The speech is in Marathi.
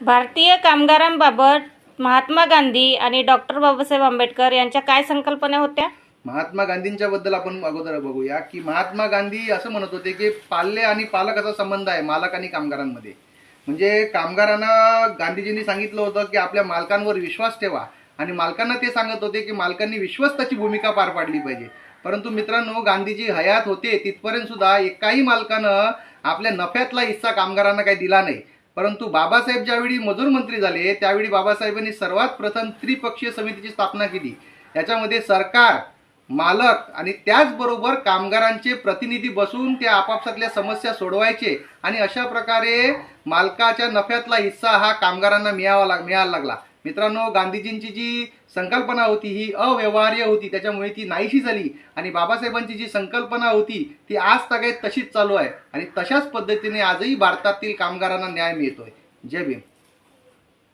भारतीय कामगारांबाबत महात्मा गांधी आणि डॉक्टर बाबासाहेब आंबेडकर यांच्या काय संकल्पना होत्या? महात्मा गांधींच्या बद्दल आपण अगोदर बघूया की महात्मा गांधी असं म्हणत होते की पाल्य आणि पालकाचा संबंध आहे मालक आणि कामगारांमध्ये. म्हणजे कामगारांना गांधीजींनी सांगितलं होतं की आपल्या मालकांवर विश्वास ठेवा. आणि मालकांना ते सांगत होते की मालकांनी विश्वस्ताची भूमिका पार पाडली पाहिजे. परंतु मित्रांनो गांधीजी हयात होते तिथपर्यंत सुद्धा एकाही मालकानं आपल्या नफ्यातला हिस्सा कामगारांना काही दिला नाही. परंतु बाबासाहेब ज्यावेळी मजूर मंत्री झाले त्यावेळी बाबासाहेबांनी सर्वात प्रथम त्रिपक्षीय समितीची स्थापना केली. याच्यामध्ये सरकार मालक आणि त्याचबरोबर कामगारांचे प्रतिनिधी बसून ते आपापसातल्या समस्या सोडवायचे आणि अशा प्रकारे मालकाच्या नफ्यातला हिस्सा हा कामगारांना मिळावा लाग मिळायला लागला. मित्रांनो गांधीजींची जी संकल्पना होती ही अव्यवहार्य होती त्याच्यामुळे ती नाहीशी झाली. आणि बाबासाहेबांची जी संकल्पना होती ती आज तगायत तशीच चालू आहे. आणि तशाच पद्धतीने आजही भारतातील कामगारांना न्याय मिळतोय. जय भीम.